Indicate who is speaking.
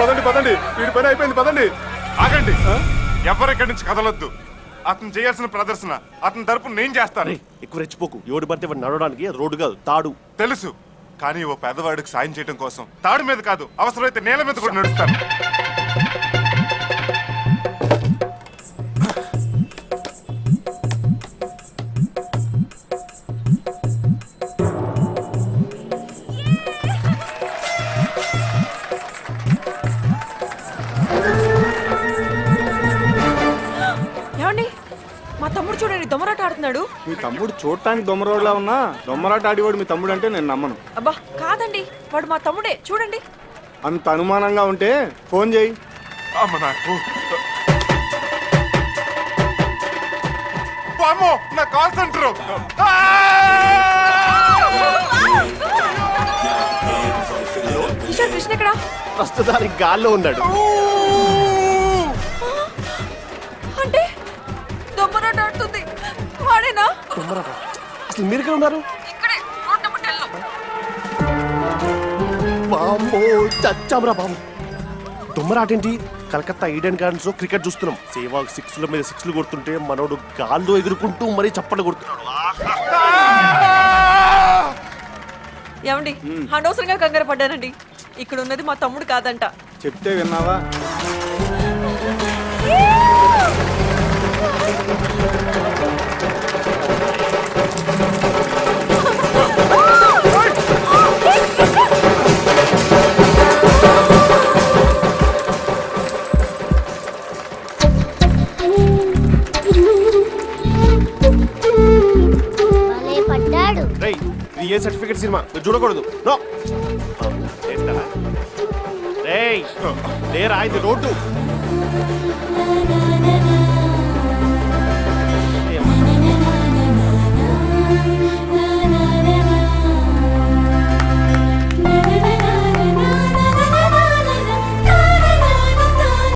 Speaker 1: పదండి పదండి. వీడి పని అయిపోయింది పదండి.
Speaker 2: ఆగండి. ఎవరిక్కడి నుంచి కదలొద్దు? అతను చేయాల్సిన ప్రదర్శన అతని తరపు నేను చేస్తాను.
Speaker 3: ఎక్కువ రెచ్చిపోకు. ఎవడు పడితే వాడు నడవడానికి అది రోడ్డు కాదు తాడు.
Speaker 2: తెలుసు. కానీ ఓ పేదవాడికి సాయం చేయడం కోసం తాడు మీద కాదు అవసరమైతే నేల మీద కూడా నడుస్తాను.
Speaker 4: ఏమండి? మా తమ్ముడు చూడండి దొమరాట ఆడుతున్నాడు.
Speaker 1: మీ తమ్ముడు చూడటానికి దొమ్మరోడ్లా ఉన్నా దొమ్మరాట ఆడివాడు మీ తమ్ముడు అంటే నేను నమ్మను.
Speaker 4: అబ్బా కాదండి వాడు మా తమ్ముడే. చూడండి.
Speaker 1: అంత అనుమానంగా ఉంటే ఫోన్ చేయి.
Speaker 2: అమ్మ నాకు వామ్మో, నా కాల్ సెంటర్.
Speaker 4: కిషోర్ కృష్ణ ఎక్కడ?
Speaker 3: ప్రస్తుతానికి గాల్లో ఉన్నాడు.
Speaker 4: దొమ్మరాట.
Speaker 3: అసలు మీరు ఉన్నారు?
Speaker 4: ఇక్కడే రోడ్ నెంబర్ 10 లో
Speaker 3: బాంబో చచ్చామరా బాబు. దొమ్మరాటేంటి? కలకత్తా ఈడెన్ గార్డెన్స్లో క్రికెట్ చూస్తున్నాం. సేవాగ్ సిక్స్ల మీద సిక్స్లు కొడుతుంటే మనోడు గాల్లో ఎగురుకుంటూ మరీ చప్పట్లు కొడుతున్నాడు.
Speaker 4: ఏమండి అనవసరంగా కంగారు పడ్డానండి. ఇక్కడ ఉన్నది మా తమ్ముడు కాదంట.
Speaker 1: చెప్తే విన్నావా?
Speaker 3: ఇది ఏ సర్టిఫికెట్ సినిమా? మీరు చూడకూడదు. నో చేస్తారా రేయ్ లేరా ఇది రోడ్డు?